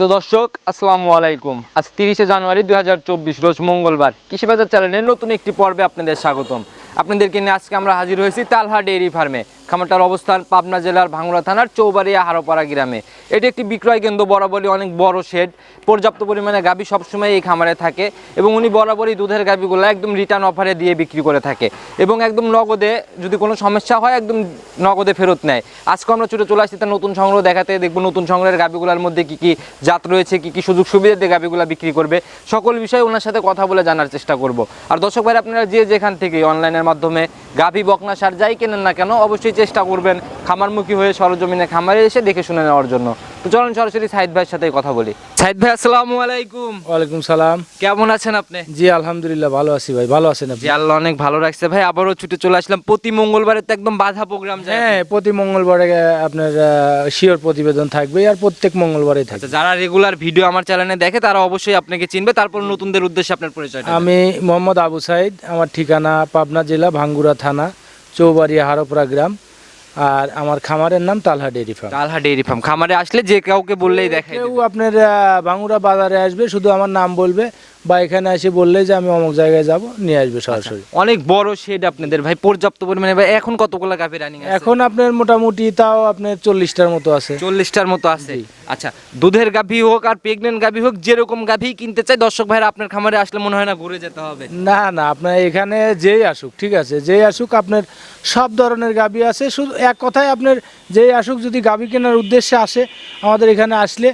তো দর্শক, আসসালামু আলাইকুম। আজ তিরিশে জানুয়ারি দু হাজার চব্বিশ, রোজ মঙ্গলবার। কৃষিবাজার চ্যানেলের নতুন একটি পর্বে আপনাদের স্বাগতম। আপনাদেরকে নিয়ে আজকে আমরা হাজির হয়েছি তালহা ডেইরি ফার্মে। খামারটার অবস্থান পাবনা জেলার ভাঙ্গুড়া থানার চৌবাড়িয়া হারোপাড়া গ্রামে। এটি একটি বিক্রয় কেন্দ্র, বরাবরই অনেক বড় শেড পর্যাপ্ত পরিমাণে গাভী সবসময় এই খামারে থাকে এবং উনি বরাবরই দুধের গাভীগুলো একদম রিটার্ন অফারে দিয়ে বিক্রি করে থাকে এবং একদম নগদে যদি কোনো সমস্যা হয় একদম নগদে ফেরত নেয়। আজকে আমরা ছুটে চলে আসছি তার নতুন সংগ্রহ দেখাতে, দেখব নতুন সংগ্রহের গাভীগুলোর মধ্যে কি কি জাত রয়েছে, কি কি সুযোগ সুবিধা দিয়ে গাভীগুলো বিক্রি করবে। সকল বিষয়ে ওনার সাথে কথা বলে জানার চেষ্টা করব। আর দর্শক ভাই আপনারা যে যেখান থেকে অনলাইনের মাধ্যমে গাভী বকনা সার যাই কেনেন না কেন, অবশ্যই চেষ্টা করবেন খামারমুখী হয়ে সরজমিনে খামারে এসে দেখে শুনে নেওয়ার জন্য। তো চলুন সরাসরি সাইদ ভাইয়ের সাথে কথা বলি। সাইদ ভাই আসসালামু আলাইকুম। ওয়ালাইকুম সালাম। কেমন আছেন আপনি? জি আলহামদুলিল্লাহ ভালো আছি ভাই। ভালো আছেন আপনি? জি আল্লাহ অনেক ভালো রাখছে ভাই। আবারও ছুটে চলে আসলাম। প্রতি মঙ্গলবারে তো একদম বাধা প্রোগ্রাম যায়। হ্যাঁ প্রতি মঙ্গলবারে আপনার শিওর প্রতিবেদন থাকবে আর প্রত্যেক মঙ্গলবারে থাকবে। আচ্ছা যারা রেগুলার ভিডিও আমার চ্যানেলে দেখে তারা অবশ্যই আপনাকে চিনবে। তারপর নতুনদের উদ্দেশ্যে আপনার পরিচয় আমি মোহাম্মদ আবু সাইদ। আমার ঠিকানা পাবনা জেলা ভাঙ্গুড়া থানা চৌবাড়িয়া হারোপড়া গ্রাম। আর আমার খামারের নাম Talha dairy farm. Talha dairy farm. খামারে আসলে যে কাউকে বললেই দেখে কেউ আপনার ভাঙ্গুড়া বাজারে আসবে শুধু আমার নাম বলবে। বা এখানে এসে বললে যে আমি অমুক জায়গায় যাব নিয়ে আসবে সরাসরি। অনেক বড় শেড আপনাদের ভাই পর্যাপ্ত পরিমাণে। ভাই এখন কতগুলো গাভি রানিং আছে? এখন আপনার মোটামুটি তাও আপনার চল্লিশটার মতো আছে। চল্লিশটার মতো আছে। আচ্ছা দুধের গাভী হোক আর প্রেগনেন্ট গাভী হোক যেরকম গাভী কিনতে চাই দর্শক ভাইরা আপনার খামারে আসলে মনে হয় না ঘুরে যেতে হবে। না না আপনার এখানে যেই আসুক ঠিক আছে যেই আসুক আপনার সব ধরনের গাবি আছে। শুধু এক কথায় আপনার যেই আসুক যদি গাবি কেনার উদ্দেশ্যে আসে আমাদের এখানে আসলে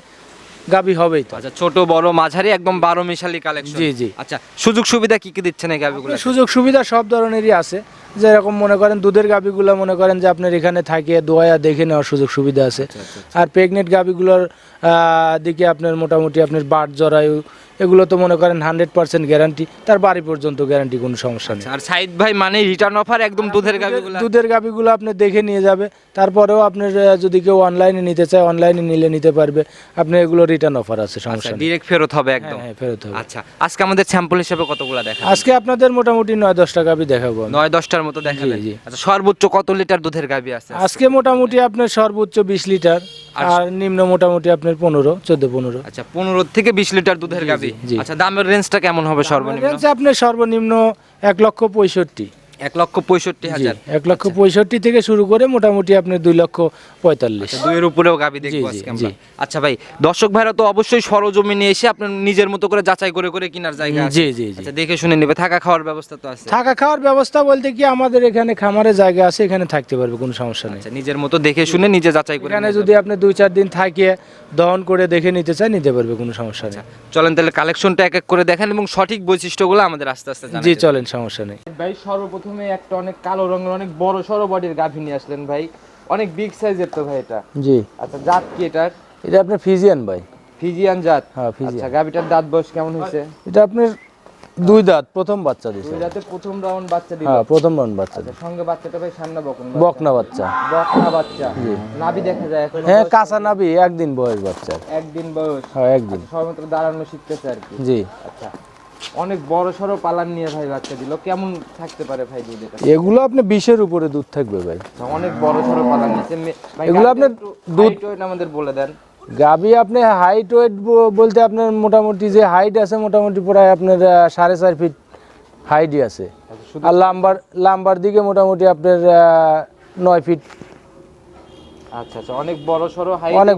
গাবি হবেই তো। আচ্ছা ছোট বড় মাঝারি একদম বারো মিশালি কালেকশন জি, জি। আচ্ছা সুযোগ সুবিধা কি কি দিচ্ছেন এই গাবিগুলো? সুযোগ সুবিধা সব ধরনেরই আছে। যেরকম মনে করেন দুধের গাবিগুলো মনে করেন যে আপনার এখানে থাকে দোয়া দেখে নেওয়ার সুযোগ সুবিধা আছে। আর প্রেগনেন্ট গাবিগুলোর দিকে আপনার মোটামুটি আপনার বাট জরায়ু এগুলো তো মনে করেন হান্ড্রেড পার্সেন্ট গ্যারান্টি তার বাড়ি পর্যন্ত গ্যারান্টি কোনো সমস্যা নেই। আর সাইদ ভাই মানে রিটার্ন অফার একদম দুধের গাভীগুলো? দুধের গাভিগুলো আপনি দেখে নিয়ে যাবে। তারপরেও আপনার যদি কেউ অনলাইনে নিতে চায় অনলাইনে নিলে নিতে পারবে। আপনি এগুলো রিটার্ন অফার আছে সমস্যা ডিরেক্ট ফেরত হবে একদম। হ্যাঁ, হ্যাঁ, ফেরত হবে। আচ্ছা আজকে আমাদের স্যাম্পল হিসেবে কতগুলো দেখা আজকে আপনাদের মোটামুটি নয় দশটা গাভি দেখাবো। নয় দশটার মতো দেখাবেন। আচ্ছা সর্বোচ্চ কত লিটার দুধের গাভী আছে? আজকে মোটামুটি আপনার সর্বোচ্চ বিশ লিটার আর নিম্ন মোটামুটি আপনার পনেরো চোদ্দ পনেরো। আচ্ছা পনেরো থেকে বিশ লিটার দুধের গাভি। আচ্ছা দামের রেঞ্জটা কেমন হবে সর্বনিম্ন? আপনার সর্বনিম্ন এক লক্ষ পঁয়ষট্টি। এক লক্ষ পঁয়ষট্টি হাজার। এক লক্ষ পঁয়ষট্টি থেকে শুরু করে মোটামুটি আপনার দুই লক্ষ পঁয়তাল্লিশ। দুইয়ের উপরেও গাবি দেখব আজকে আমরা। আচ্ছা ভাই দর্শক ভাইরা তো অবশ্যই সরজমিনে এসে আপনার নিজের মতো করে যাচাই করে করে কেনার জায়গা জি জি জি। আচ্ছা দেখে শুনে নেবে। থাকা খাওয়ার ব্যবস্থা তো আছে। থাকা খাওয়ার ব্যবস্থা বলতে কি আমাদের এখানে খামারে জায়গা আছে এখানে থাকতে পারবে কোনো সমস্যা নেই। আচ্ছা নিজের মতো দেখে শুনে নিজে যাচাই করে এখানে যদি আপনি দুই চার দিন থাকিয়ে দহন করে দেখে নিতে চায় নিতে পারবে কোনো সমস্যা নেই। চলেন তাহলে কালেকশনটা এক এক করে দেখেন এবং সঠিক বৈশিষ্ট্যগুলো আমাদের আস্তে আস্তে জি চলেন সমস্যা নেই। ভাই সর্বপ্রথমে একটা অনেক কালো রঙের অনেক বড় সড়ো বডির গাভী নিয়ে আসলেন ভাই। অনেক বিগ সাইজের তো ভাই এটা। জি। আচ্ছা জাত কি এটার? এটা আপনার ফিজিয়ান ভাই। ফিজিয়ান জাত? হ্যাঁ ফিজিয়ান। আচ্ছা গাভীটার দাঁত বয়স কেমন হয়েছে? এটা আপনার দুই দাঁত প্রথম বাচ্চা দিছে। দুই দাঁতে প্রথম রাউন্ড বাচ্চা দিল। হ্যাঁ প্রথম রাউন্ড বাচ্চা আচ্ছা সঙ্গে বাচ্চাটা ভাই সামনে বকন বকনা বাচ্চা। বকনা বাচ্চা। জি। নাভি দেখা যায় এখন হ্যাঁ কাঁচা নাবি একদিন বয়স বাচ্চা একদিন বয়স। হ্যাঁ একদিন। সবেমাত্র দাঁড়ানো শিখতেছে আর কি। জি। আচ্ছা অনেক বড় সড়ো পালান নিয়ে ভাই বাচ্চা দিল। কেমন থাকতে পারে ভাই দুধ এটা এগুলো আপনি বিশের উপরে দুধ থাকবে ভাই। অনেক বড় সড়ো পালান ভাই এগুলো আপনার দুধ- আমাদের বলে দেন। গাবি আপনি হাইট ওয়েট বলতে আপনার মোটামুটি যে হাইট আছে মোটামুটি প্রায় আপনার সাড়ে চার ফিট হাইটই আছে। আচ্ছা, আর লাম্বার লাম্বার দিকে মোটামুটি আপনার আহ, নয় ফিট আচ্ছা আচ্ছা অনেক বড় সড়ো হাই অনেক।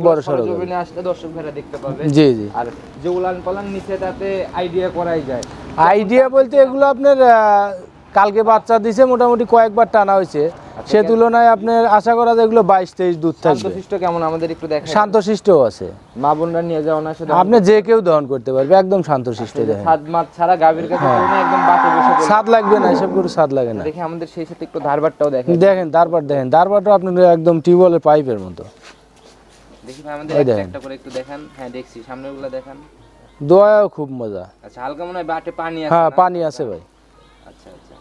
জমিনে আসলে দর্শক ভাইরা দেখতে পাবে। জি জি। আর যে উলান পালান নিচে তাতে আইডিয়া করাই যায়। আইডিয়া বলতে এগুলো আপনার কালকে বাচ্চা দিছে মোটামুটি কয়েকবার টানা হয়েছে। সে তুলনায় আপনার আশা করা যায় এগুলো বাইশ তেইশ দুধ থাকবে। শান্তশিষ্ট কেমন? আমাদের একটু দেখেন শান্তশিষ্টও আছে। মা বোনরা নিয়ে যাওয়া না আপনি যে কেউ দহন করতে পারবে একদম শান্তশিষ্ট সাত মাস ছাড়া গাভীর কাছে হ্যাঁ। একদম বাতে বসে। স্বাদ লাগবে না এসব করে স্বাদ লাগে না। দেখে আমাদের সেই সাথে একটু ধারবারটাও দেখেন দেখেন তারপর দেখেন। তারপরটা আপনার একদম টিউবওয়েলের পাইপের মতো। দেখি আমাদের একটা। করে একটু দেখান। হ্যাঁ দেখছি সামনেরগুলো দেখান। দোয়াও খুব মজা। আচ্ছা হালকা মনে হয় বাটে পানি আছে হ্যাঁ পানি আছে ভাই আচ্ছা আচ্ছা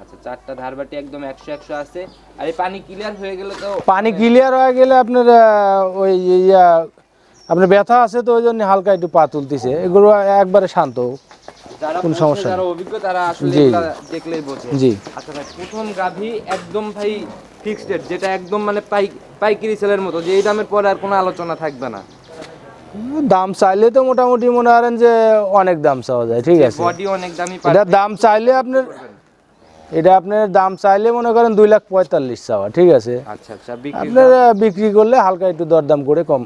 আচ্ছা চারটা ধারবাটি একদম একশো একশো আছে। আর এই পানি ক্লিয়ার হয়ে গেলে তো পানি ক্লিয়ার হয়ে গেলে আপনার ওই ইয়া আপনার ব্যথা আছে তো ওই জন্য হালকা একটু পা তুলতেছে। এগুলো একবারে শান্ত কোনো সমস্যা যারা অভিজ্ঞ তারা আসলে দেখলেই বোঝে। জি। আচ্ছা ভাই প্রথম গাভী একদম ভাই ফিক্সড রেট যেটা একদম মানে পাই পাইকারি সেলের মতো যে এই দামের পরে আর কোনো আলোচনা থাকবে না। দাম চাইলে তো মোটামুটি মনে করেন যে অনেক দাম চাওয়া যায় ঠিক আছে। বডি অনেক দামি দাম চাইলে আপনার এটা আপনার দাম চাইলে মনে করেন দুই লাখ পঁয়তাল্লিশ চাওয়া ঠিক আছে? আচ্ছা আচ্ছা আপনার বিক্রি করলে হালকা একটু দরদাম করে কম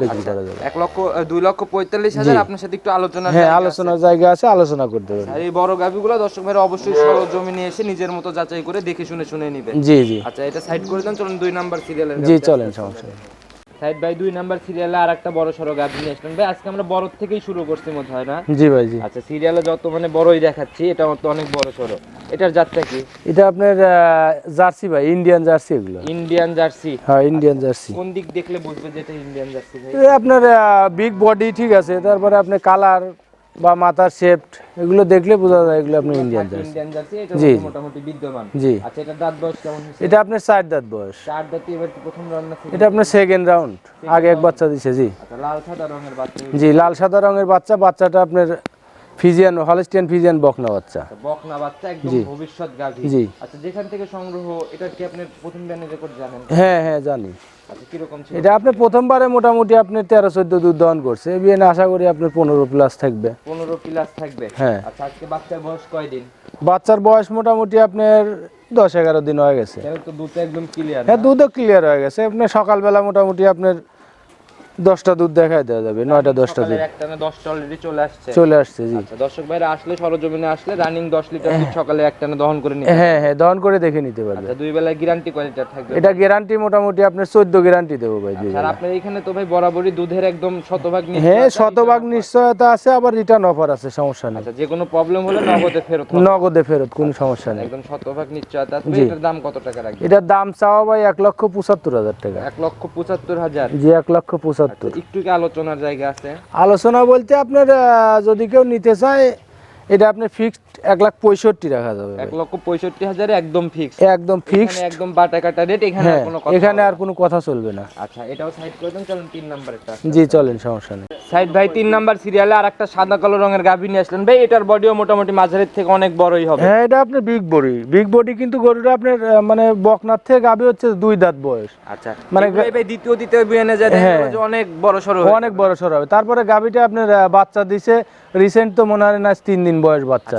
বিক্রি করা যাবে। এক লক্ষ দুই লক্ষ পঁয়তাল্লিশ হাজার আপনার সাথে একটু আলোচনা হ্যাঁ আলোচনার জায়গা আছে আলোচনা করতে পারবেন। আর এই বড় গাভিগুলো দর্শক ভাইরা অবশ্যই সরল নিয়ে এসে নিজের মতো যাচাই করে দেখে শুনে শুনে নিবে জি জি। আচ্ছা এটা সাইড করে দেন চলুন দুই নাম্বার সিরিয়ালের জি চলেন সমস্যা সাইড ভাই দুই নাম্বার সিরিয়ালে আর একটা বড় সড়ো গাছ নিয়ে আসলেন। ভাই আজকে আমরা বড় থেকেই শুরু করছি মনে হয় না? জি ভাই জি। আচ্ছা সিরিয়ালে যত মানে বড়ই দেখাচ্ছি এটা তো অনেক বড় সড়ো। এটার জাতটা কি? এটা আপনার জার্সি ভাই ইন্ডিয়ান জার্সি এগুলো। Indian jersey. হ্যাঁ ইন্ডিয়ান জার্সি। কোন দিক দেখলে বুঝবে যে এটা ইন্ডিয়ান জার্সি ভাই? আপনার বিগ বডি ঠিক আছে তারপরে আপনার কালার বা মাথার শেপড এগুলো দেখলে বোঝা যায় এগুলো আপনি ইন্ডিয়ান জার্সি। ইন্ডিয়ান জার্সি এটা জি। মোটামুটি বিদ্যমান। জি। আচ্ছা এটা দাঁত বয়স কেমন হয়েছে? এটা আপনার চার দাঁত বয়স। চার দাঁতে এবার কি প্রথম রান্না ছিল এটা আপনার সেকেন্ড রাউন্ড আগে এক বাচ্চা দিছে জি। আচ্ছা লাল সাদা রঙের বাচ্চা জি লাল সাদা রঙের বাচ্চা বাচ্চাটা আপনার ফিজিয়ান হলিস্টিয়ান ফিজিয়ান বকনা বাচ্চা। বকনা বাচ্চা একদম ভবিষ্যৎ গাভী। জি। আচ্ছা যেখান থেকে সংগ্রহ এটা কি আপনি প্রথম ব্যানে রেকর্ড জানেন? হ্যাঁ হ্যাঁ জানি। আচ্ছা এটা আপনি প্রথমবারে মোটামুটি আপনি তেরো চোদ্দ দুধ দহন করছে। বিএনে আশা করি আপনার পনেরো প্লাস থাকবে। পনেরো প্লাস থাকবে? হ্যাঁ। আচ্ছা আজকে বাচ্চার বয়স কয়দিন? বাচ্চার বয়স মোটামুটি আপনার দশ এগারো দিন হয়ে গেছে। দুধ একদম ক্লিয়ার হ্যাঁ দুধও ক্লিয়ার হয়ে গেছে। আপনার সকালবেলা মোটামুটি আপনার দশটা দুধ দেখাই দেওয়া যাবে নয়টা দশটা দুধ। একটা দশটা অলরেডি চলে আসছে। চলে আসছে জি। আচ্ছা দর্শক ভাইরা আসলে সরজমিনে আসলে রানিং দশ লিটার দুধ সকালে একটানা দহন করে নিতে হ্যাঁ হ্যাঁ দহন করে দেখে নিতে পারবে। আচ্ছা দুই বেলায় গ্যারান্টি কোয়ালিটার থাকবে। এটা গ্যারান্টি মোটামুটি আপনার চোদ্দ গ্যারান্টি দেবো ভাই দুই আর আপনার এখানে তো ভাই বরাবরই দুধের একদম শতভাগ হ্যাঁ শতভাগ নিশ্চয়তা আছে আবার রিটার্ন অফার আছে সমস্যা নেই। আচ্ছা যে কোনো প্রবলেম হলে নগদে ফেরত নগদে ফেরত কোনো সমস্যা নেই। একদম শতভাগ নিশ্চয়তা। আছে এটার দাম কত টাকা রাখবে এটার দাম চাওয়া ভাই এক লক্ষ পঁচাত্তর হাজার টাকা। এক লক্ষ পঁচাত্তর হাজার। জি এক লক্ষ পঁচাত্তর একটু কি আলোচনার জায়গা আছে। আলোচনা বলতে আপনার যদি কেউ নিতে চায় এটা আপনার ফিক্সড এক লাখ পঁয়ষট্টি রাখা যাবে এক লক্ষ পঁয়ষট্টি হাজারে একদম ফিক্স একদম ফিক্সড একদম বাটা কাটা রেট এখানে আর হ্যাঁ কোনো এখানে আর কোনো কথা চলবে না। আচ্ছা এটাও সাইড করে দেন চলুন তিন নাম্বারটা জি চলেন সমস্যা নেই। সাইড ভাই তিন নাম্বার সিরিয়ালে আর একটা সাদা কালো রঙের গাভী নিয়ে আসলেন। ভাই এটার বডিও মোটামুটি মাঝারের থেকে অনেক বড়ই হবে। হ্যাঁ এটা আপনার বিগ বডি বিগ বডি কিন্তু গরুটা আপনার মানে বকনার থেকে গাভী হচ্ছে দুই দাঁত বয়স। আচ্ছা মানে ভাই দ্বিতীয় দ্বিতীয় বিয়ানে যায় হ্যাঁ। অনেক বড় সড়ো অনেক বড় সর হবে। তারপরে গাভীটা আপনার বাচ্চা দিছে। রিসেন্ট তো মনে হয় না তিন দিন বয়স বাচ্চা।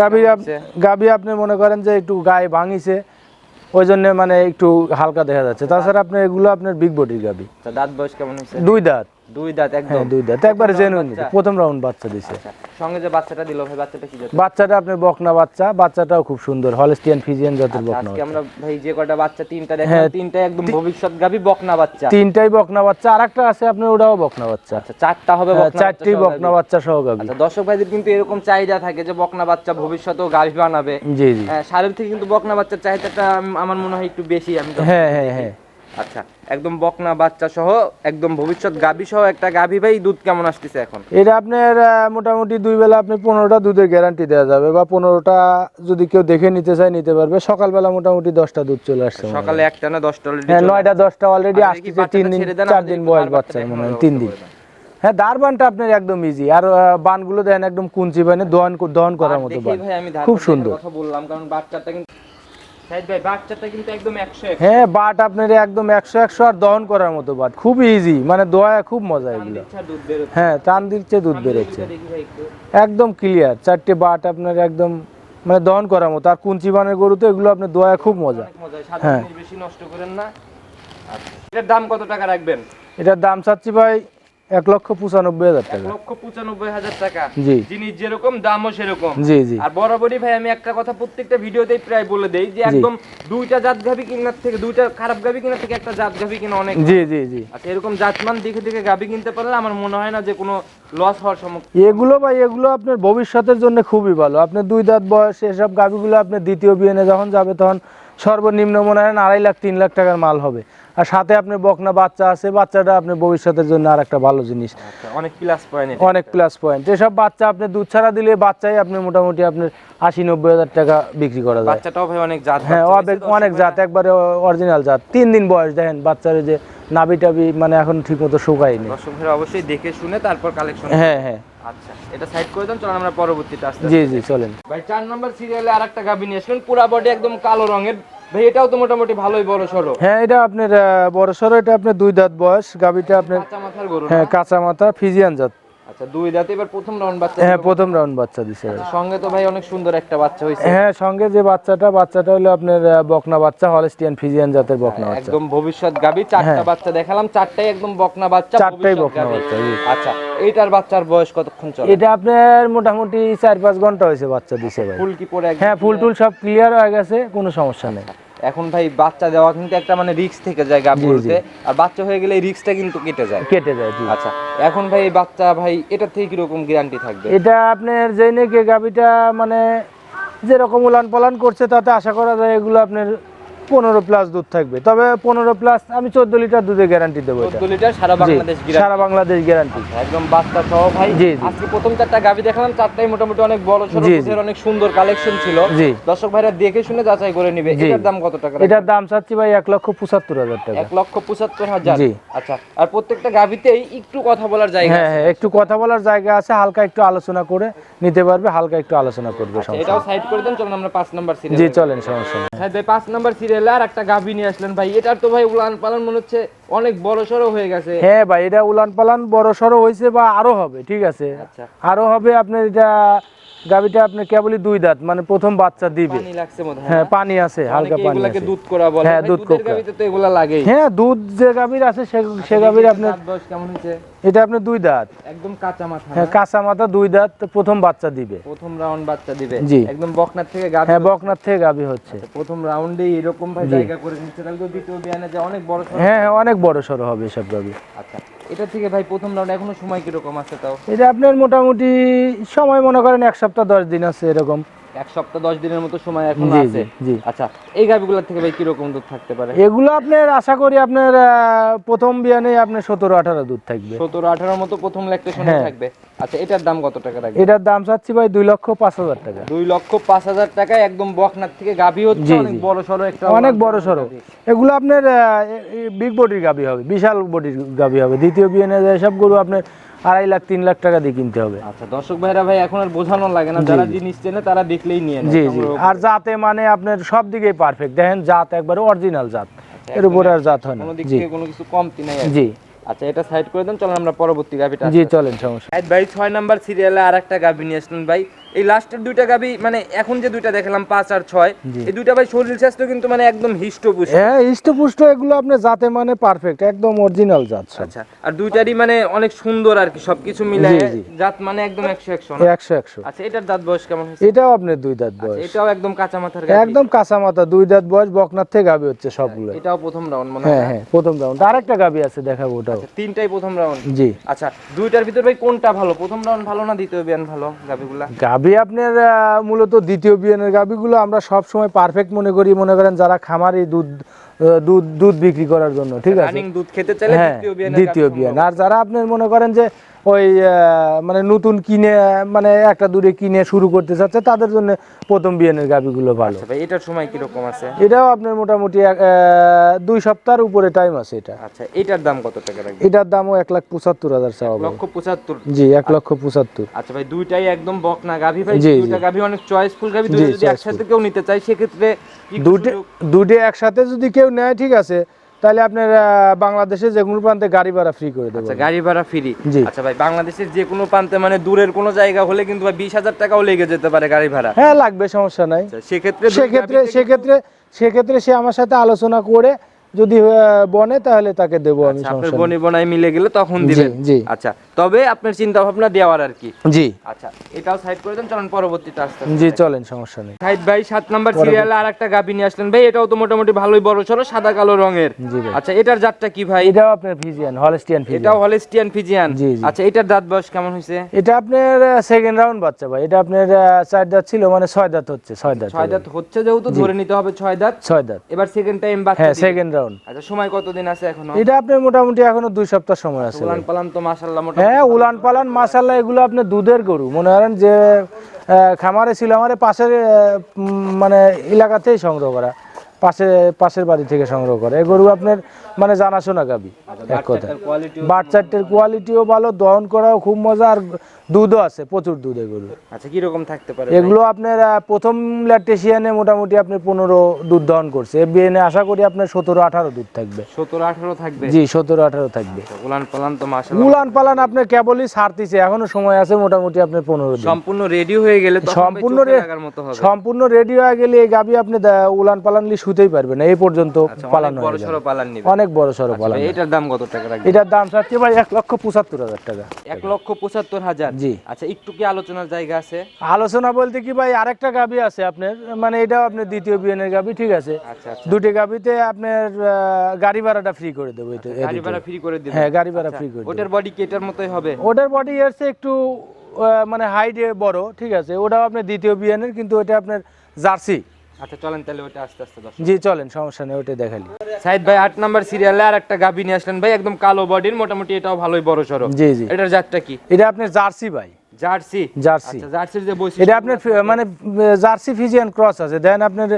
গাভি হচ্ছে? গাবি আপনি মনে করেন যে একটু গায়ে ভাঙিছে ওই জন্য মানে একটু হালকা দেখা যাচ্ছে। তাছাড়া আপনি এগুলো আপনার বিগ বডির গাবি আচ্ছা দাঁত বয়স কেমন দুই দাঁত। দুই দাঁত হ্যাঁ একদম দুই দাঁত। একবারে জেনুইন প্রথম রাউন্ড বাচ্চা দিছে। আচ্ছা সঙ্গে যে বাচ্চাটা দিল ভাই বাচ্চাটা কি জাতের? বাচ্চাটা আপনার বকনা বাচ্চা বাচ্চাটাও খুব সুন্দর হলস্টিয়ান ফিজিয়ান জাতের বকনা আজকে আমরা ভাই যে কয়টা বাচ্চা তিনটা দেখলাম হ্যাঁ, তিনটা একদম ভবিষ্যৎ গাবি বকনা বাচ্চা। তিনটাই বকনা বাচ্চা আর একটা আছে আপনার ওটাও বকনা বাচ্চা। আচ্ছা চারটা হবে হ্যাঁ, বকনা চারটি বাচ্চা সহ বকনা বাচ্চা সহ গাবি আচ্ছা দর্শক ভাইদের কিন্তু এরকম চাহিদা থাকে যে বকনা বাচ্চা ভবিষ্যতেও গাভী বানাবে। জি জি। হ্যাঁ, থেকে কিন্তু বকনা বাচ্চার চাহিদাটা আমার মনে হয় একটু বেশি আমি হ্যাঁ হ্যাঁ হ্যাঁ। আচ্ছা একদম বকনা বাচ্চা সহ একদম ভবিষ্যৎ গাভী সহ একটা গাভী ভাই দুধ কেমন আসতেছে এখন? এটা আপনার মোটামুটি দুই বেলা আপনি পনেরোটা দুধের গ্যারান্টি দেওয়া যাবে বা পনেরোটা যদি কেউ দেখে নিতে চায় নিতে পারবে। সকালবেলা মোটামুটি দশটা দুধ চলে আসছে সকালে একটা না দশটা হ্যাঁ নয়টা দশটা অলরেডি আসতেছে তিন দিন চার দিন বয়স বার বাচ্চার মনে হয় তিন দিন। হ্যাঁ দারবানটা আপনার একদম ইজি আর বানগুলো দেন একদম কুঞ্চি বানে দহন দহন করার মতো বান। খুব সুন্দর। কথা বললাম কারণ বাচ্চাটা কিন্তু হ্যাঁ বাট আপনার একদম একশো একশো আর দহন করার মতো বাট। খুব ইজি মানে দোয়া খুব মজা এগুলো। হ্যাঁ টান দিচ্ছে দুধ বেরোচ্ছে। একটু একদম ক্লিয়ার চারটে বাট আপনার একদম মানে দহন করার মতো। আর কুঞ্চি বানের গরু তো এগুলো আপনার দোয়া খুব মজা। হ্যাঁ। বেশি নষ্ট করেন না। আচ্ছা এটার দাম কত টাকা রাখবেন? এটার দাম চাচ্ছি ভাই এক লক্ষ পঁচানব্বই হাজার টাকা। লক্ষ পঁচানব্বই হাজার টাকা। জি। জিনিস যেরকম দামও সেরকম। জি জি। আর বরাবরই ভাই আমি একটা কথা প্রত্যেকটা ভিডিওতেই প্রায় বলে দেই যে একদম দুইটা জাত গাভি কিনার থেকে দুইটা খারাপ গাভি কিনার থেকে একটা জাত গাভি কিনা অনেক জি জি জি। আচ্ছা এরকম জাতমান দেখে দেখে গাভি কিনতে পারলে আমার মনে হয় না যে কোনো লস হওয়ার সম্মুখীন। এগুলো ভাই এগুলো আপনার ভবিষ্যতের জন্য খুবই ভালো। আপনার দুই দাঁত বয়স এসব গাভিগুলো আপনার দ্বিতীয় বিয়েনে যখন যাবে তখন সর্বনিম্ন মনে হয় আড়াই লাখ তিন লাখ টাকার মাল হবে। আর সাথে আপনার বকনা বাচ্চা আছে বাচ্চাটা আপনি ভবিষ্যতের জন্য আর একটা ভালো জিনিস। আচ্ছা অনেক প্লাস পয়েন্ট অনেক প্লাস পয়েন্ট এসব বাচ্চা আপনি দুধ ছাড়া দিলে বাচ্চাই আপনি মোটামুটি আপনার আশি নব্বই হাজার টাকা বিক্রি করা যায়। বাচ্চাটাও ভাই অনেক জাত হ্যাঁ অনেক জাত একবারে অরিজিনাল জাত। তিন দিন বয়স দেখেন বাচ্চার যে নাবি টাবি মানে এখন ঠিক মতো শুকায়নি। দর্শক ভাইরা অবশ্যই দেখে শুনে তারপর কালেকশন হ্যাঁ হ্যাঁ। আচ্ছা এটা সাইড করে দেন চলুন আমরা পরবর্তীতে আসতে জি জি চলেন। ভাই চার নম্বর সিরিয়ালে আর একটা গাভি নিয়ে আসলেন পুরা বডি একদম কালো রঙের। ভাই এটাও তো মোটামুটি ভালোই বড় সরো। হ্যাঁ এটা আপনার বড় সরো এটা আপনার দুই দাঁত বয়স। গাবিটা আপনার কাঁচা মাথার গরু হ্যাঁ কাঁচা মাথা ফিজিয়ান জাত। আচ্ছা দুই দাঁতে এবার প্রথম রাউন্ড বাচ্চা হ্যাঁ প্রথম রাউন্ড বাচ্চা দিছে। সঙ্গে তো ভাই অনেক সুন্দর একটা বাচ্চা হয়েছে হ্যাঁ সঙ্গে যে বাচ্চাটা বাচ্চাটা হলো আপনার বকনা বাচ্চা হলস্টিয়ান ফিজিয়ান জাতের বকনা বাচ্চা। একদম ভবিষ্যৎ গাবি চারটা হ্যাঁ। বাচ্চা দেখালাম চারটাই একদম বকনা বাচ্চা চারটাই বকনা বাচ্চা, আচ্ছা এইটার বাচ্চার বয়স কতক্ষণ চলে? এটা আপনার মোটামুটি চার পাঁচ ঘণ্টা হয়েছে বাচ্চা দিছে ভাই। ফুল কি পরে হ্যাঁ ফুল টুল সব ক্লিয়ার হয়ে গেছে কোনো সমস্যা নেই। এখন ভাই বাচ্চা দেওয়া কিন্তু একটা মানে রিক্স থেকে যায় গা জি, বলতে আর বাচ্চা হয়ে গেলে এই রিক্সটা কিন্তু কেটে যায়। কেটে যায় আচ্ছা এখন ভাই এই বাচ্চা ভাই এটা থেকে কীরকম গ্যারান্টি থাকবে? এটা আপনার যেই নাকি গাবিটা মানে যেরকম উলান পালান করছে তাতে আশা করা যায় এগুলো আপনার পনেরো প্লাস দুধ থাকবে। তবে পনেরো প্লাস আমি চোদ্দ লিটার দুধের গ্যারান্টি দেবো লিটার সারা বাংলাদেশ গ্যারান্টি সারা বাংলাদেশ গ্যারান্টি একদম বাচ্চা সহ ভাই। জি। আজকে প্রথম চারটা গাবি দেখালাম চারটাই মোটামুটি অনেক বড়। দুধের অনেক সুন্দর কালেকশন ছিল। জি। দর্শক ভাইরা দেখে শুনে যাচাই করে নিবে। এটার দাম কত টাকা এটার দাম চাচ্ছি ভাই এক লক্ষ পঁচাত্তর হাজার টাকা। এক লক্ষ পঁচাত্তর হাজার। জি। আচ্ছা আর প্রত্যেকটা গাবিতেই একটু কথা বলার জায়গা হ্যাঁ হ্যাঁ একটু কথা বলার জায়গা আছে হালকা একটু আলোচনা করে নিতে পারবে হালকা একটু আলোচনা করবে আচ্ছা, এটাও সাইড করে দেন চলুন আমরা পাঁচ নাম্বার জি চলেন সমস্যা হ্যাঁ ভাই পাঁচ নাম্বার সিরিয়ালে আর একটা গাভী নিয়ে আসলেন। ভাই এটার তো ভাই উলান পালন মনে হচ্ছে অনেক বড় সড়ো হয়ে গেছে। হ্যাঁ ভাই এটা উলান পালান বড় সড়ো হয়েছে বা আরও হবে ঠিক আছে? আচ্ছা। আরও হবে আপনার এটা গাবিটা আপনার কেবলই দুই দাঁত মানে প্রথম বাচ্চা দিবে। হয় পানি আছে হালকা পানি আছে। দুধ করা বলে। হ্যাঁ, দুধ দুধের তো এগুলা লাগেই। হ্যাঁ দুধ যে গাভীর আছে সে সে গাভীর আপনার বয়স কেমন হয়েছে? এটা আপনার দুই দাঁত। একদম কাঁচা মাথা হ্যাঁ কাঁচা মাথা দুই দাঁত প্রথম বাচ্চা দিবে। প্রথম রাউন্ড বাচ্চা দিবে। জি। একদম বকনার থেকে গাভি হ্যাঁ বকনার থেকে গাভী হচ্ছে। প্রথম রাউন্ডে এরকম ভাই জায়গা করে নিচ্ছে তাহলে তো দ্বিতীয় বিয়ানে যে অনেক বড় হ্যাঁ হ্যাঁ অনেক বড় সড়ো হবে এসব গাভী। আচ্ছা। এটা থেকে ভাই প্রথম রাউন্ড এখনও সময় কীরকম আছে তাও? এটা আপনার মোটামুটি সময় মনে করেন এক সপ্তাহ, দশ দিন আছে এরকম। এক সপ্তাহ দশ দিনের মতো সময় এখনও আছে। জি। আচ্ছা এই গাভিগুলোর থেকে ভাই কীরকম দুধ থাকতে পারে? এগুলো আপনার আশা করি আপনার প্রথম বিয়ানে আপনার সতেরো আঠারো দুধ থাকবে। সতেরো আঠারোর মতো প্রথম ল্যাকটেশনে হ্যাঁ। থাকবে। আচ্ছা এটার দাম কত টাকা রাখবে এটার দাম চাচ্ছি ভাই দুই লক্ষ পাঁচ হাজার টাকা। দুই লক্ষ পাঁচ হাজার টাকায় একদম বকনার থেকে গাভি হচ্ছে। অনেক বড় সড়ো একটা অনেক বড় সড়ো। এগুলো আপনার বিগ বডির গাবি হবে বিশাল বডির গাবি হবে। দ্বিতীয় বিয়ানে সব গরু আপনার আড়াই লাখ তিন লাখ টাকা দিয়ে কিনতে হবে। আচ্ছা দর্শক ভাইরা ভাই এখন আর বোঝানো লাগে না। যারা জিনিস চেনে তারা দেখলেই নিয়ে জি জি। আর জাতে মানে আপনার সব দিকেই পারফেক্ট দেখেন জাত একবারে অরিজিনাল জাত। এর উপরে আর জাত হয় না। কোনো দিক জি। কোনো কিছু কমতি নাই জি। আচ্ছা এটা সাইড করে দেন চলেন আমরা পরবর্তী গাভিটা জি চলেন সমস্যা ভাই ছয় নাম্বার সিরিয়ালে আর একটা গাভি নিয়ে আসলেন ভাই। এই লাস্টের দুইটা গাভি মানে এখন যে দুইটা দেখলাম পাঁচ আর ছয় এই দুইটা ভাই শরীর স্বাস্থ্য কিন্তু মানে একদম হিষ্টপুষ্ট। হ্যাঁ ইষ্টপুষ্ট এগুলো আপনার জাতে মানে পারফেক্ট একদম অরিজিনাল জাত আচ্ছা আর দুইটারই মানে অনেক সুন্দর আর কি সবকিছু মিলে। জাত মানে একদম একশো একশো না? একশো একশো। আচ্ছা এটার দাঁত বয়স কেমন হয়েছে? এটাও আপনার দুই দাঁত বয়স। এটাও একদম কাঁচা মাথার গাভি একদম কাঁচা মাথা দুই দাঁত বয়স বকনার থেকে গাবি হচ্ছে সবগুলো। এটাও প্রথম রাউন্ড মনে হ্যাঁ হয় হ্যাঁ প্রথম রাউন্ড আরেকটা গাবি আছে দেখাবো ওটাও। আচ্ছা, তিনটাই প্রথম রাউন্ড জি। আচ্ছা দুইটার ভিতর ভাই কোনটা ভালো? প্রথম রাউন্ড ভালো না দ্বিতীয় বিয়ান ভালো গাভিগুলা গাবি আপনার মূলত দ্বিতীয় বিয়ানের গাবিগুলো আমরা সব সময় পারফেক্ট মনে করি মনে করেন যারা খামারি দুধ দুধ দুধ বিক্রি করার জন্য ঠিক আছে? দুধ খেতে চাইলে হ্যাঁ দ্বিতীয় বিয়ান আর যারা আপনার মনে করেন যে ওই মানে নতুন কিনে মানে একটা দূরে কিনে শুরু করতে চাচ্ছে তাদের জন্য প্রথম বিয়ানের গাবিগুলো ভালো। আচ্ছা এটার সময় কীরকম আছে? এটাও আপনার মোটামুটি দুই সপ্তাহের উপরে টাইম আছে এটা। আচ্ছা এটার দাম কত টাকা রাখবে এটার দামও এক লাখ পঁচাত্তর হাজার চাওয়া। লক্ষ পঁচাত্তর? জি এক লক্ষ পঁচাত্তর। আচ্ছা ভাই দুইটাই একদম বকনা গাভি ভাই। দুইটা গাভি অনেক চয়েসফুল গাভি যদি একসাথে কেউ নিতে চায় সেক্ষেত্রে দুটে দুটে একসাথে যদি কেউ নেয় ঠিক আছে তাহলে আপনার বাংলাদেশের বাংলাদেশে যে কোনো প্রান্তে গাড়ি ভাড়া ফ্রি করে দেবো। আচ্ছা গাড়ি ভাড়া ফ্রি জি। আচ্ছা ভাই বাংলাদেশের যে কোনো প্রান্তে মানে দূরের কোনো জায়গা হলে কিন্তু ভাই বিশ হাজার টাকাও লেগে যেতে পারে গাড়ি ভাড়া। হ্যাঁ লাগবে সমস্যা নাই। আচ্ছা, সেক্ষেত্রে সেক্ষেত্রে সেক্ষেত্রে সেক্ষেত্রে সে আমার সাথে আলোচনা করে যদি বনে তাহলে তাকে দেবো আমি বনে সমস্যা বনি বনাই মিলে গেলে তখন দিবে দিবেন। জি। আচ্ছা তবে আপনার চিন্তা ভাবনা দেওয়ার আর কি। জি। আচ্ছা এটাও সাইড করে দেন চলুন পরবর্তীতে আসতে জি চলেন সমস্যা নেই। সাইদ ভাই সাত নাম্বার সিরিয়ালে আর একটা গাভি নিয়ে আসলেন। ভাই এটাও তো মোটামুটি ভালোই বড় সড়ো সাদা কালো রঙের। জি আচ্ছা এটার জাতটা কি ভাই? এটাও আপনার ফিজিয়ান হলস্টিয়ান এটাও ফিজিয়ান হলেস্টিয়ান ফিজিয়ান জি। আচ্ছা এটার দাঁত বয়স কেমন হয়েছে? এটা আপনার সেকেন্ড রাউন্ড বাচ্চা ভাই। এটা আপনার চার দাঁত ছিল মানে ছয় দাঁত হচ্ছে ছয় দাঁত ছয় দাঁত হচ্ছে যেহেতু ধরে নিতে হবে ছয় দাঁত। ছয় দাঁত। এবার সেকেন্ড টাইম বাচ্চা হ্যাঁ সেকেন্ড রাউন্ড আচ্ছা সময় কতদিন আছে এখনও? এটা আপনার মোটামুটি এখনও দুই সপ্তাহ সময় আছে। পালান তো মাশাআল্লাহ মোটা হ্যাঁ উলান পালান মাসাল্লাহ এগুলো আপনি দুধের গরু। মনে করেন যে খামারে ছিল আমার পাশের মানে এলাকাতেই সংগ্রহ করা। পাশে পাশের বাড়ি থেকে সংগ্রহ করে। এই গরু আপনার মানে জানাশোনা গাবি এক কথা বাচ্চাটির কোয়ালিটিও ভালো। দহন করাও খুব মজা আর দুধও আছে প্রচুর দুধ এগুলো আচ্ছা কি রকম থাকতে পারে এগুলো আপনার প্রথম ল্যাকটেশিয়ানে মোটামুটি আপনি পনেরো দুধ দহন করছে। বিএনএ আশা করি আপনার সতেরো আঠারো দুধ থাকবে। সতেরো আঠারো থাকবে? জি সতেরো আঠারো থাকবে। উলান পালান তো মাসাল্লাহ উলান পালান আপনার কেবলই ছাড়তিছে এখনও সময় আছে মোটামুটি আপনার পনেরো সম্পূর্ণ রেডি হয়ে গেলে সম্পূর্ণ সম্পূর্ণ রেডি হয়ে গেলে এই গাবি আপনি উলান পালানলি শুতেই পারবে না। এই পর্যন্ত আচ্ছা, পালানো অনেক বড় সড়ো পালান এটার দাম কত টাকা এটার দাম চাচ্ছি ভাই এক লক্ষ পঁচাত্তর হাজার টাকা। এক লক্ষ পঁচাত্তর হাজার? জি। আচ্ছা একটু কি আলোচনার জায়গা আছে? আলোচনা বলতে কি ভাই আরেকটা গাবি আছে আপনার মানে এটাও আপনার দ্বিতীয় বিএনের গাবি ঠিক আছে? আচ্ছা আচ্ছা। দুটি গাবিতে আপনার গাড়ি ভাড়াটা ফ্রি করে দেবো এটা গাড়ি ভাড়া ফ্রি করে দিবেন হ্যাঁ গাড়ি ভাড়া ফ্রি করে দেবো। ওটার বডি কি এটার মতোই হবে? ওটার বডি এসে একটু মানে হাইটে বড় ঠিক আছে? ওটাও আপনার দ্বিতীয় বিএনের কিন্তু ওটা আপনার জার্সি। আচ্ছা চলেন তাহলে ওটা আস্তে আস্তে দশ জি চলেন সমস্যা নেই ওটা দেখালি। সাইদ ভাই আট নাম্বার সিরিয়ালে আর একটা গাবি নিয়ে আসলেন। ভাই একদম কালো বডির মোটামুটি এটাও ভালোই বড় সড়ো। জি জি। এটার জাতটা কি? এটা আপনার জার্সি ভাই। জার্সি? জার্সি। আচ্ছা জার্সির যে বৈশিষ্ট্য এটা আপনার মানে জার্সি ফিজিয়ান ক্রস আছে। দেন আপনার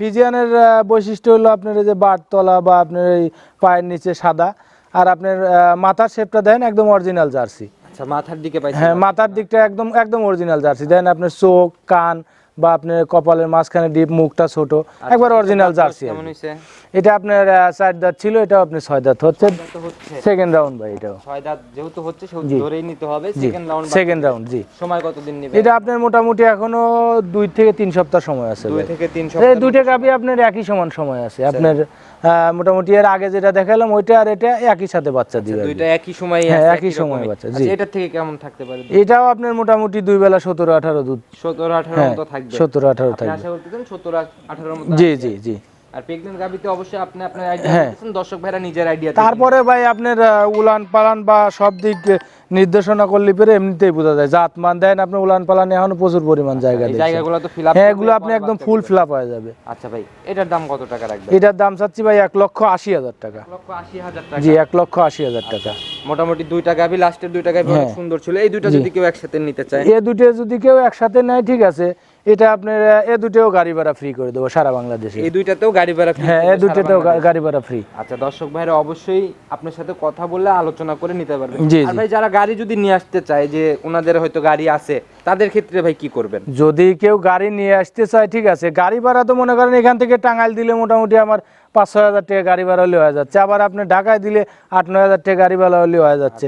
ফিজিয়ানের বৈশিষ্ট্য হলো আপনার এই যে বা আপনার এই পায়ের নিচে সাদা। আর আপনার মাথার শেপটা দেন একদম অরিজিনাল জার্সি। আচ্ছা মাথার দিকে হ্যাঁ মাথার দিকটা একদম একদম অরিজিনাল জার্সি। দেন আপনার চোখ কান বা আপনার কপালের মাঝখানে ডিপ মুখটা ছোট। একবার অরিজিনাল জার্সি কি। হইছে? এটা আপনার সাইড চার দাঁত ছিল এটাও আপনি ছয় দাঁত হচ্ছে। এটা সেকেন্ড রাউন্ড ভাই এটাও। ছয় দাঁত যেহেতু হচ্ছে ধরেই নিতে হবে। সেকেন্ড রাউন্ড সেকেন্ড রাউন্ড জি। সময় কতদিন নেবে? এটা আপনার মোটামুটি এখনও দুই থেকে তিন সপ্তাহ সময় আছে দুই। থেকে তিন এই সপ্তাহ দুইটা গাবি আপনার একই সমান সময় আছে। আপনার আহ, মোটামুটি এর আগে যেটা দেখালাম ওইটা আর এটা একই সাথে বাচ্চা দিবে আর দুইটা একই সময় হ্যাঁ, একই সময় বাচ্চা, জি। এটা থেকে কেমন থাকতে পারে এটাও আপনার মোটামুটি দুই বেলা সতেরো আঠারো দুধ। সতেরো আঠারো হ্যাঁ মতো থাকবে। সতেরো আঠারো আপনি থাকবে। আশা করতেছেন সতেরো আঠারোর মতো জি জি জি। আর প্রেগনেন্ট গাবিতে অবশ্যই আপনি আপনার আইডিয়া হ্যাঁ। দর্শক ভাইরা নিজের আইডিয়া তারপরে ভাই আপনার উলান পালান বা সব দিক নির্দেশনা করলে পরে এমনিতেই বোঝা যায়। জাত মান দেন আপনি উলান পালান এখন প্রচুর পরিমাণ জায়গা এই জায়গাগুলো তো ফিল আপ হ্যাঁ এগুলো আপনি একদম ফুল ফিল আপ হয়ে যাবে। আচ্ছা ভাই এটার দাম কত টাকা রাখবে এটার দাম চাচ্ছি ভাই এক লক্ষ আশি হাজার টাকা। এক লক্ষ আশি হাজার টাকা। জি এক লক্ষ আশি হাজার টাকা। মোটামুটি দুইটা গাবি লাস্টের দুইটা গাবি অনেক হ্যাঁ। সুন্দর ছিল। এই দুইটা যদি কেউ একসাথে নিতে চায়? এ দুটো যদি কেউ একসাথে নেয় ঠিক আছে। এটা আপনার এ দুটোও গাড়ি ভাড়া ফ্রি করে দেবো সারা বাংলাদেশে। এই দুইটাতেও গাড়ি ভাড়া free হ্যাঁ এ দুটোতেও গাড়ি ভাড়া ফ্রি আচ্ছা দর্শক ভাইরা অবশ্যই আপনার সাথে কথা বলে আলোচনা করে নিতে পারবেন। আর। ভাই যারা গাড়ি যদি নিয়ে আসতে চায় যে ওনাদের হয়তো গাড়ি আছে তাদের ক্ষেত্রে ভাই কি করবেন? যদি কেউ গাড়ি নিয়ে আসতে চায় ঠিক আছে। গাড়ি ভাড়া তো মনে করেন এখান থেকে টাঙ্গাইল দিলে মোটামুটি আমার পাঁচ ছয় হাজার টাকা গাড়ি ভাড়া হলে হয়ে যাচ্ছে। আবার আপনি ঢাকায় দিলে আট নয় হাজার টাকা গাড়ি ভাড়া হলে হয়ে যাচ্ছে।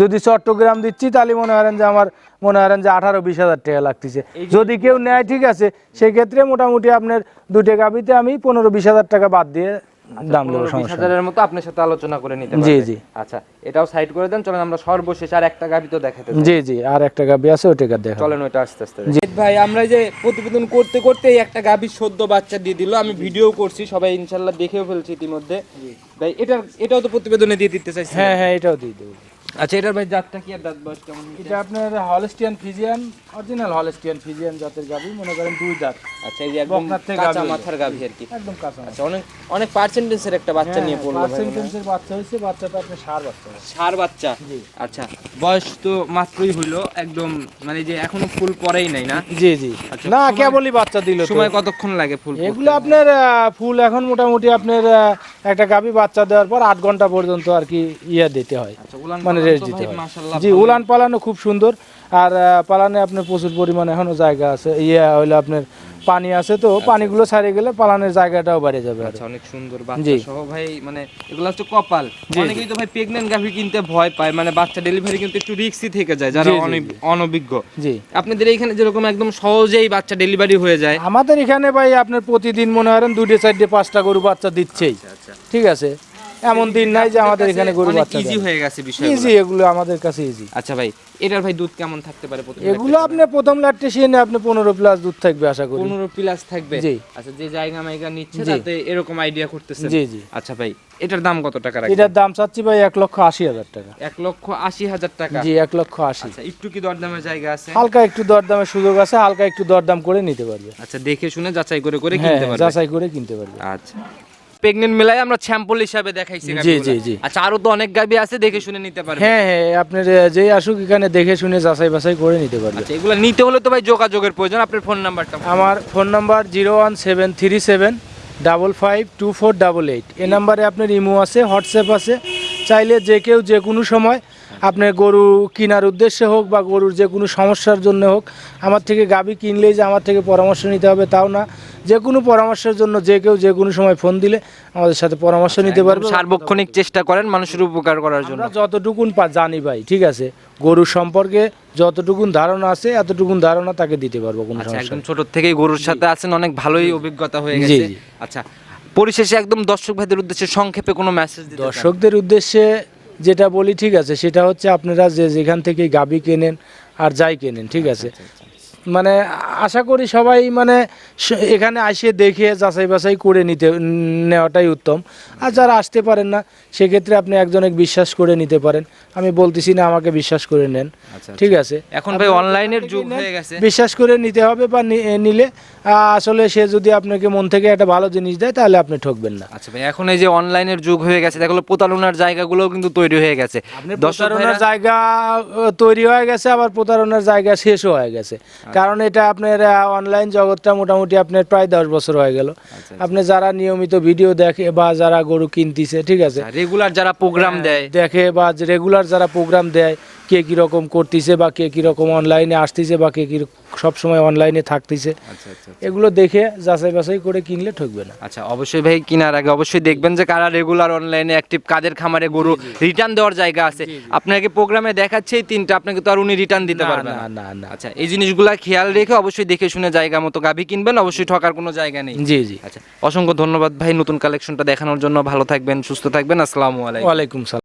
যদি চট্টগ্রাম দিচ্ছি তাহলে মনে করেন যে আমার মনে করেন যে আঠারো বিশ হাজার টাকা লাগতেছে। যদি কেউ নেয় ঠিক আছে সেক্ষেত্রে মোটামুটি আপনার দুটো গাবিতে আমি পনেরো বিশ হাজার টাকা বাদ দিয়ে দাম নেব সমস্যা হাজারের মতো আপনার সাথে আলোচনা করে নিতে জি, জি। আচ্ছা এটাও সাইড করে দেন চলেন আমরা সর্বশেষ আর একটা গাবি তো দেখাতে জি জি আর একটা গাবি আছে ওইটা দেখা চলেন ওইটা আস্তে আস্তে ভাই আমরা যে প্রতিবেদন করতে করতে একটা গাভী সদ্য বাচ্চা দিয়ে দিল আমি ভিডিও করছি সবাই ইনশাল্লাহ দেখেও ফেলছি ইতিমধ্যে। ভাই এটা এটাও তো প্রতিবেদনে দিয়ে দিতে চাইছি। হ্যাঁ হ্যাঁ এটাও দিয়ে দেবো। আচ্ছা এটার ভাই জাতটা কি আর দাঁত বয়স কেমন এটা আপনার Holstein Friesian original Holstein Friesian জাতের গাবি মনে করেন দুই দাঁত। আচ্ছা এই যে একদম কাঁচা মাথার গাভী আর কি। একদম কাঁচা আচ্ছা অনেক অনেক পার্সেন্টেজের একটা বাচ্চা নিয়ে পড়ল পার্সেন্টেজের বাচ্চা হয়েছে বাচ্চাটা আপনি সার বাচ্চা ষাঁড় বাচ্চা? জি। আচ্ছা বয়স তো মাত্রই হইল একদম মানে যে এখনও ফুল পরেই নাই না? জি জি। আচ্ছা, না কেবলই বাচ্চা দিল সময় কতক্ষণ লাগে ফুল এগুলো আপনার ফুল এখন মোটামুটি আপনার একটা গাবি বাচ্চা দেওয়ার পর আট ঘণ্টা পর্যন্ত আর কি ইয়ে দিতে হয়। আচ্ছা মানে দিতে হয় জি উলান পালানো খুব সুন্দর। আর পালানে আপনার প্রচুর পরিমাণে এখনও জায়গা আছে। ইয়ে হইল আপনার পানি আছে তো পানিগুলো ছাড়িয়ে গেলে পালানের জায়গাটাও বেড়ে যাবে আচ্ছা অনেক সুন্দর বাচ্চা। সহ ভাই মানে এগুলো হচ্ছে কপাল। অনেকেই তো ভাই প্রেগন্যান্ট গাভী কিনতে ভয় পায় মানে বাচ্চা ডেলিভারি কিন্তু একটু রিস্কি থেকে যায় যারা অনভিজ্ঞ। জি। আপনাদের এখানে যেরকম একদম সহজেই বাচ্চা ডেলিভারি হয়ে যায়। আমাদের এখানে ভাই আপনার প্রতিদিন মনে করেন দুটো চারটে পাঁচটা গরু বাচ্চা দিচ্ছেই। আচ্ছা। ঠিক আছে? এমন দিন নাই যে আমাদের এখানে গরু বাচ্চা ইজি হয়ে গেছে বিষয় ইজি এগুলো আমাদের কাছে ইজি আচ্ছা ভাই এটার ভাই দুধ কেমন থাকতে পারে প্রতি এগুলো আপনি প্রথম সিনে আপনি পনেরো প্লাস দুধ থাকবে আশা করি। পনেরো প্লাস থাকবে? জি। আচ্ছা যে জায়গা মাইগা নিচ্ছে তাতে এরকম আইডিয়া করতেছে জি জি। আচ্ছা ভাই এটার দাম কত টাকা রাখবে এটার দাম চাচ্ছি ভাই এক লক্ষ আশি হাজার টাকা। এক লক্ষ আশি হাজার টাকা? জি এক লক্ষ আশি। আচ্ছা একটু কি দরদামের জায়গা আছে? হালকা একটু দরদামের সুযোগ আছে হালকা একটু দরদাম করে নিতে পারবে। আচ্ছা দেখে শুনে যাচাই করে করে হ্যাঁ কিনতে পারবে? যাচাই করে কিনতে পারবে। আচ্ছা। প্রেগনেন্ট মেলায় আমরা স্যাম্পল হিসাবে দেখাইছি জি, জি, জি। আচ্ছা আরও তো অনেক গাবি আছে দেখে শুনে নিতে পারবে। হ্যাঁ হ্যাঁ আপনি যেই আসুক এখানে দেখে শুনে যাচাই বাছাই করে নিতে পারবে। আচ্ছা এগুলো নিতে হলে তো ভাই যোগাযোগের প্রয়োজন। আপনার ফোন নাম্বারটা আমার phone number zero one seven three seven double five two four double eight. এ নাম্বারে আপনার ইমো আছে হোয়াটসঅ্যাপ আছে। চাইলে যে কেউ যে কোনো সময় আপনার গরু কেনার উদ্দেশ্যে হোক বা গরুর যে কোনো সমস্যার জন্য হোক আমার থেকে গাবি কিনলেই যে আমার থেকে পরামর্শ নিতে হবে তাও না। যে কোনো পরামর্শের জন্য যে কেউ যে কোনো সময় ফোন দিলে আমাদের সাথে পরামর্শ নিতে পারবে। সার্বক্ষণিক চেষ্টা করেন মানুষের উপকার করার জন্য। যতটুকুন পা জানি ভাই ঠিক আছে? গরুর সম্পর্কে যতটুকুন ধারণা আছে এতটুকুন ধারণা তাকে দিতে পারব কোনো আচ্ছা সমস্যা একদম নেই। ছোট থেকেই গরুর সাথে আছেন অনেক ভালোই অভিজ্ঞতা হয়ে গেছে। আচ্ছা পরিশেষে একদম দর্শক ভাইদের উদ্দেশ্যে সংক্ষেপে কোনো মেসেজ দর্শকদের উদ্দেশ্যে যেটা বলি ঠিক আছে সেটা হচ্ছে আপনারা যে যেখান থেকে গাবি কেনেন আর যাই কেনেন ঠিক আছে। মানে আশা করি সবাই মানে এখানে আসে দেখে যাচাই বাছাই করে নিতে নেওয়াটাই উত্তম। আর যারা আসতে পারেন না সেক্ষেত্রে আপনি একজনকে বিশ্বাস করে নিতে পারেন। আমি বলতেছি না আমাকে বিশ্বাস করে নেন। আচ্ছা, ঠিক আছে? এখন ভাই অনলাইনের যুগ হয়ে গেছে। বিশ্বাস করে নিতে হবে বা নিলে আসলে সে যদি আপনাকে মন থেকে একটা ভালো জিনিস দেয় তাহলে আপনি ঠকবেন না। আচ্ছা ভাই এখন এই যে অনলাইনের যুগ হয়ে গেছে দেখল প্রতারণার জায়গাগুলোও কিন্তু তৈরি হয়ে গেছে। প্রতারণার জায়গা তৈরি হয়ে গেছে আবার প্রতারণার জায়গা শেষও হয়ে গেছে। আচ্ছা। কারণ এটা আপনার অনলাইন জগৎটা মোটামুটি আপনার প্রায় দশ বছর হয়ে গেল। আচ্ছা, আপনি যারা নিয়মিত ভিডিও দেখে বা যারা গরু কিনতিছে ঠিক আছে? রেগুলার যারা প্রোগ্রাম দেয়। দেখে বা রেগুলার যারা প্রোগ্রাম দেয় কে কীরকম করতেছে বা কে কীরকম অনলাইনে আসতেছে বা কে কী সবসময় অনলাইনে থাকতেছে। আচ্ছা আচ্ছা এগুলো দেখে যাচাই বাছাই করে কিনলে ঠকবে না। আচ্ছা অবশ্যই ভাই কেনার আগে অবশ্যই দেখবেন যে কারা রেগুলার অনলাইনে অ্যাক্টিভ কাদের খামারে গরু রিটার্ন দেওয়ার জায়গা আছে। আপনাকে প্রোগ্রামে দেখাচ্ছে এই তিনটা আপনাকে তো আর উনি রিটার্ন দিতে পারবেন না না। না না। আচ্ছা এই জিনিসগুলা খেয়াল রেখে অবশ্যই দেখে শুনে জায়গা মতো গাভী কিনবেন অবশ্যই ঠকার কোনো জায়গা নেই। জি জি। আচ্ছা অসংখ্য ধন্যবাদ ভাই নতুন কালেকশনটা দেখানোর জন্য। ভালো থাকবেন সুস্থ থাকবেন। আসসালামু আলাইকুম। ওয়ালাইকুম সালাম।